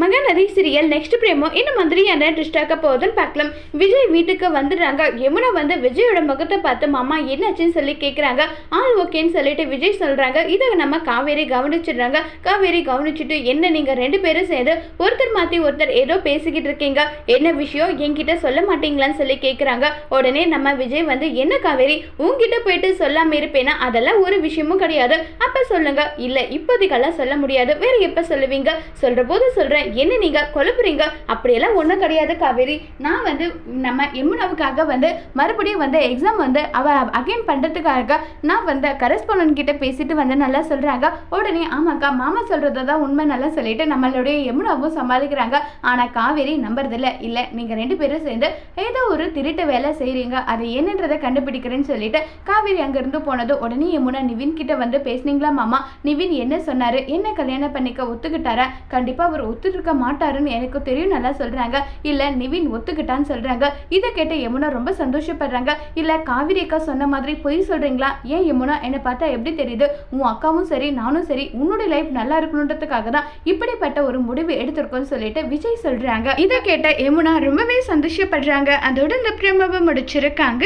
Mahanadi serial next பிரேமோ என்ன மாதிரியான டிஸ்டாக்க போகுதுன்னு பார்க்கலாம். விஜய் வீட்டுக்கு வந்துடுறாங்க. யமுனா வந்து விஜயோட முகத்தை பார்த்து மாமா என்னாச்சுன்னு சொல்லி கேட்குறாங்க ஆள் ஓகேன்னு சொல்லிட்டு விஜய் சொல்கிறாங்க இதை நம்ம காவேரி கவனிச்சிடுறாங்க. காவேரி கவனிச்சுட்டு என்ன நீங்கள் ரெண்டு பேரும் சேர்ந்து ஒருத்தர் மாற்றி ஒருத்தர் ஏதோ பேசிக்கிட்டு இருக்கீங்க. என்ன விஷயம்? என்கிட்ட சொல்ல மாட்டீங்களான்னு சொல்லி கேட்குறாங்க உடனே நம்ம விஜய் வந்து என்ன காவேரி? உங்ககிட்ட போயிட்டு சொல்லாமல் இருப்பேன்னா அதெல்லாம் ஒரு விஷயமும் கிடையாது. அப்போ சொல்லுங்க. இல்லை இப்போதைக்கெல்லாம் சொல்ல முடியாது. வேற எப்போ சொல்லுவீங்க? சொல்கிற போது சொல்கிறேன் என்ன நீங்கள் குழப்புறீங்க? அப்படியெல்லாம் ஒன்றும் கிடையாது காவேரி. நான் வந்து நம்ம யமுனாவுக்காக வந்து மறுபடியும் வந்து எக்ஸாம் வந்து அவ அகைன் பண்ணுறதுக்காக நான் வந்து கரஸ்பாண்டன்ட் கிட்டே பேசிட்டு வந்து நல்லா சொல்கிறாங்க உடனே ஆமாக்கா மாமா சொல்கிறத தான் உண்மை நல்லா சொல்லிட்டு நம்மளுடைய யமுனாவும் சமாளிக்கிறாங்க. ஆனால் காவேரி நம்புறதில்ல. இல்லை நீங்கள் ரெண்டு பேரும் சேர்ந்து ஏதோ ஒரு திருட்டு வேலை செய்கிறீங்க அது என்னன்றதை கண்டுபிடிக்கிறேன்னு சொல்லிட்டு காவேரி அங்கேருந்து போனது. உடனே யமுனா நிவின் கிட்ட வந்து பேசுனீங்களா மாமா? நிவின் என்ன சொன்னாரு? என்ன கல்யாணம் பண்ணிக்க ஒத்துக்கிட்டாரா? கண்டிப்பாக அவர் ஒத்துருக்க மாட்டாருன்னு எனக்கு தெரியும் நல்லா சொல்கிறாங்க இல்லை நிவின் ஒத்துக்கிட்டான்னு சொல்கிறாங்க இதை கேட்ட யமுனா ரொம்ப சந்தோஷப்படுறாங்க. இல்லை காவிரி அக்கா சொன்ன மாதிரி பொய் சொல்கிறீங்களா ஏன் யமுனா? என்னை பார்த்தா எப்படி தெரியுது? உன் அக்காவும் சரி நானும் சரி உன்னுடைய லைஃப் நல்லா இருக்கணுன்றதுக்காக தான் இப்படிப்பட்ட ஒரு முடிவு எடுத்திருக்கோம்னு சொல்லிட்டு விஜய் சொல்கிறாங்க இதை கேட்ட யமுனா ரொம்பவே சந்தோஷப்படுறாங்க. அதோட இந்த பிரமவை முடிச்சிருக்காங்க.